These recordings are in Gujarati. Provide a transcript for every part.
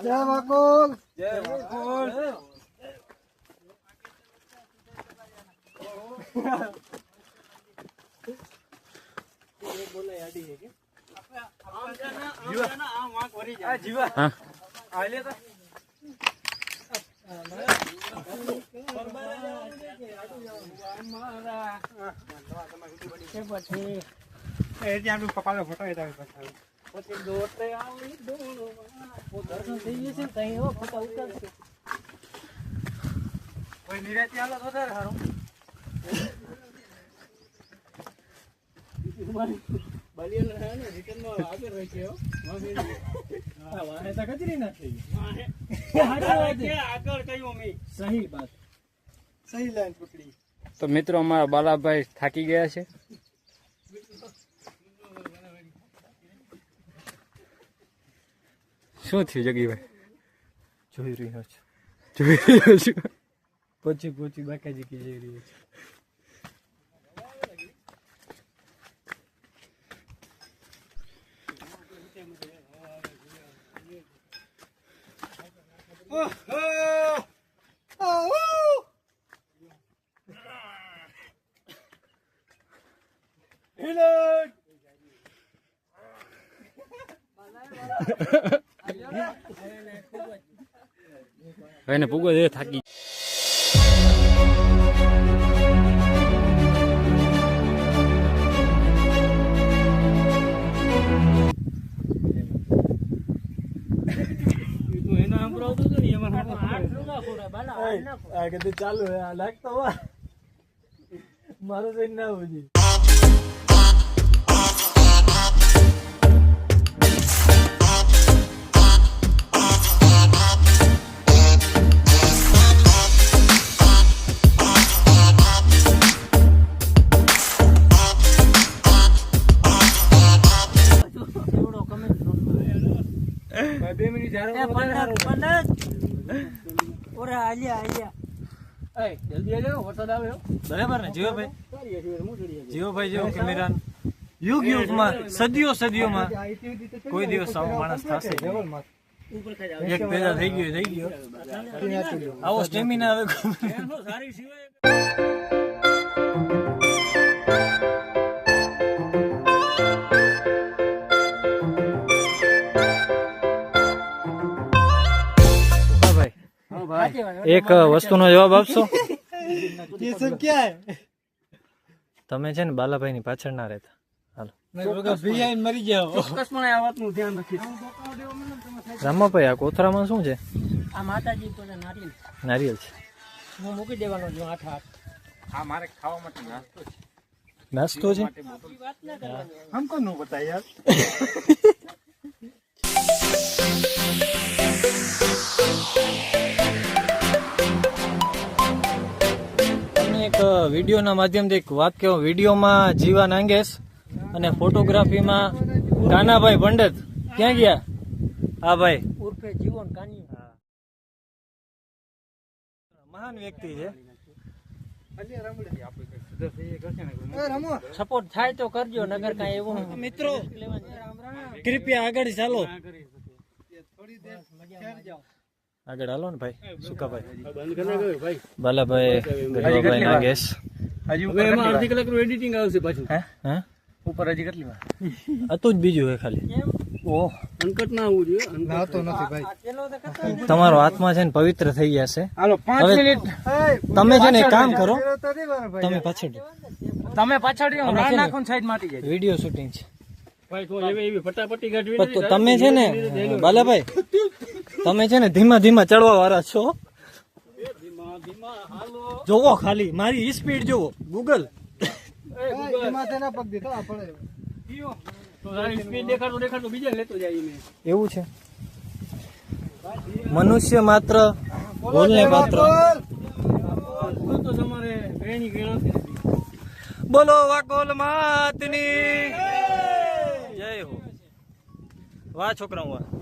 જય વાકોલ જય વાકોલ જીવા. હા. આ લે તો. આપણું પપ્પાનો ફોટો તારી પછી દોડતે આવી. દર્શન થઈ જશે ને તઈ એવો ફોટા ઉતારશે કોઈ નિરાતી હાલો તો સારું. હા, વાહે તો કચરી નાખી. આગળ કયું મેં સહી બાત સહી લાઈન પકડી તો મિત્રો અમારા બાલાભાઈ થાકી ગયા છે. શું થયું જગીભાઈ? જોઈ રહ્યો છું. જોઈ રહ્યો છું. પછી પછી બાકાજી કી જઈ રહ્યો છું. એને પૂગો દે થાકી. સંભળાવતો હતો ને એમાં ચાલુ લાગતો મારું ના આવજી બે મિનિટ એ પંદર, પંદર. ઓરે, આલ્યા, આલ્યા. જલ્દી આવજો વરસાદ આવે બરાબર ને જીવાભાઈ? કરીએ છીએ, હું કરીએ છીએ. જીવાભાઈ જેવો કેમેરા યુગ યુગમાં સદીઓ સદીઓમાં કોઈ દિવસ આવો માણસ થશે. એક પેદા થઈ ગયો થઈ ગયો. આવો સ્ટેમિના હવે. સારી સિવાય એક વસ્તુનો જવાબ આપશો ये सब क्या है તમે છે ને બાલાભાઈ ની પાછળ ના રહેતા હાલો ભૈયા મરી જાઓ ચોક્કસપણે આ વાતનું ધ્યાન રાખીશ. રામાભાઈ આ કોથરામાં શું છે આ માતાજી તો નારિયેલ નારિયેલ છે હું મૂકી દેવાનો છું આઠ હાથ આ મારે ખાવા માટે નાસ્તો છે નાસ્તો છે વાત ના કરવાની हमको વિડીયોના માધ્યમથી એક વાત કહો. વિડીયોમાં જીવા નાંગેશ અને ફોટોગ્રાફીમાં કાનાભાઈ પંડિત. ક્યાં ગયા? હા ભાઈ. ઉર્ફે જીવન કાની મહાન વ્યક્તિ છે. સપોર્ટ થાય તો કરજો નગર કાંઈ એવું મિત્રો કૃપયા આગળ ચાલો. આગળ હાલો ને ભાઈ. સુકાભાઈ બાલાભાઈ ગઢવાભાઈ નાગેશ હવે એમાં અડધી કલાકનું એડિટિંગ આવશે પાછું. હે? હે? ઉપર હજી કેટલી વાર હતું જ બીજું હોય ખાલી. ઓહ અનકટ ના આવવું જોઈએ નાતો નથી ભાઈ. તમારો આત્મા છે ને પવિત્ર થઈ ગયા છે. હાલો પાંચ મિનિટ. તમે છે ને એક કામ કરો. તમે પાછળ તમે પાછળ સાઈડ માટી જાય. વીડિયો શૂટિંગ છે. ભાઈ તો એવી એવી ફટાફટી કાઢવી તો તમે છે ને બાલાભાઈ તમે છે ને ધીમા ધીમા ચડવા વાળા છો જોવો ખાલી મારી સ્પીડ જોવો ગૂગલ તો તારી સ્પીડ દેખાડતો દેખાડતો બીજા લેતો જાય એવું છે. મનુષ્ય માત્ર એની ગણતરી બોલો વાકોલ માતની. જય હો. વાહ છોકરાઓ વાહ.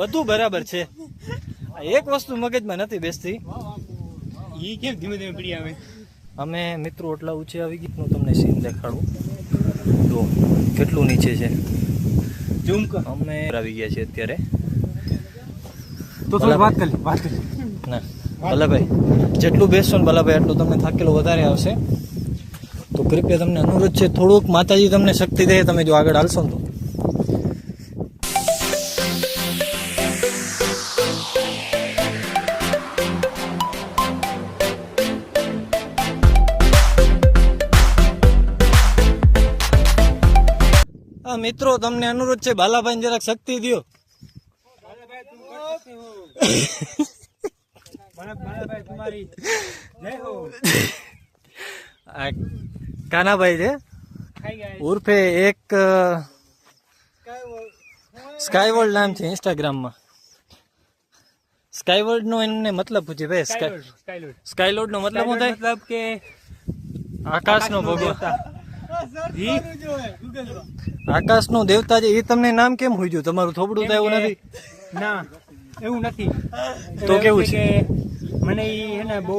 બધું બરાબર છે. આ એક વસ્તુ મગજમાં નથી બેસતી. ઈ કેમ ધીમે ધીમે પડી આવે? અમે મિત્રો એટલા ઊંચે આવી ગઈ હું તમને સીન દેખાડું. જો કેટલું નીચે છે. અમે આવી ગયા છીએ અત્યારે. તો થોડી વાત કરી વાત કરી ના ભલાભાઈ જેટલું બેસશો ને ભલાભાઈ એટલું તમને થાકેલો વધારે આવશે. તો કૃપયા તમને અનુરોધ છે થોડુંક માતાજી તમને શક્તિ દે તમે જો આગળ હાલશો ને તો. મિત્રો તમને અનુરોધ છે બાલાભાઈ જરાક શક્તિ દ્યો. ભાઈ તમારી જય હો આ કાનાભાઈ છે? ઉર્ફે એક સ્કાયવર્લ્ડ નામ છે ઇન્સ્ટાગ્રામમાં સ્કાયવર્લ્ડ નો એમને મતલબ પૂછે ભાઈ સ્કાયલોડ સ્કાયલોડ નો મતલબ શું થાય? મતલબ કે આકાશનો ભગવાન જી આકાશનો દેવતા છે એ તમને નામ કેમ હોય ગયું? તમારું થોબડું તો એવું નથી? ના એવું નથી. તો કેવું છે? મને એ ને બહુ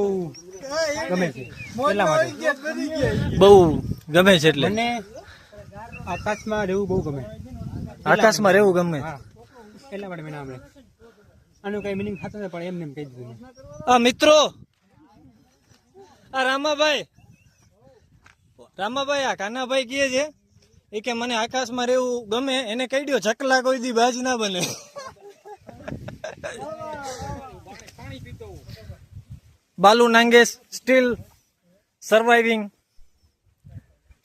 ગમે છે. એટલા માટે. બહુ ગમે છે એટલે? મને આકાશમાં રહેવું બહુ ગમે. આકાશમાં રહેવું ગમે? એટલા માટે મેં નામ આનું કઈ મિનિંગ થતું પણ એમને એમ કહી દીધું આ મિત્રો આ રામાભાઈ રામાભાઈ, આ કાનાભાઈ કહે છે, એ કે મને આકાશમાં રહેવું ગમે, એને કહી દો ચકલા કોઈ દી બાજ ના બને. બાલુ નાંગેશ સ્ટીલ સર્વાઇવિંગ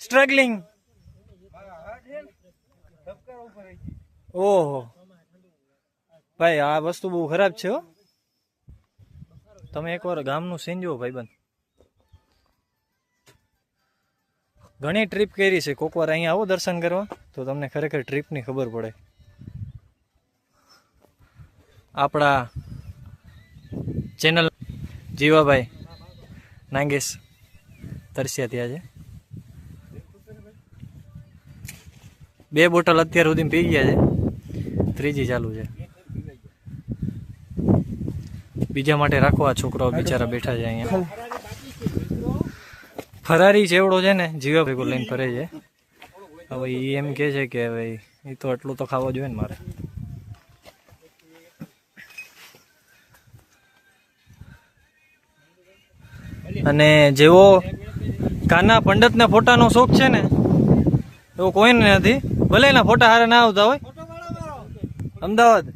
સ્ટ્રગલિંગ ઓહો. ભાઈ, આ વસ્તુ બહુ ખરાબ છે તમે એકવાર ગામનું સીન ભાઈ ભાઈબંધ. ઘણી ટ્રીપ કરી છે. કોક વાર અહીંયા આવો દર્શન કરવા, તો તમને ખરેખર ટ્રીપની ખબર પડે. આપણા ચેનલ જીવાભાઈ નાંગેશ તરસ્યા ત્યાં છે. બે બોટલ અત્યાર સુધી પી ગયા છે. ત્રીજી ચાલુ છે. બીજા માટે રાખો આ છોકરાઓ બિચારા બેઠા છે અહીંયા. ફરારી ચેવડો છે ને, જીવા ભેગો લઈને ફરે છે. હવે એ એમ કે છે કે ભાઈ એ તો એટલું તો ખાવા જોઈએ ને મારે. અને જેવો કાના પંડિતને ફોટાનો શોખ છે ને, એવો કોઈને નથી. ભલે એના ફોટા હારે ના આવતા હોય. અમદાવાદ.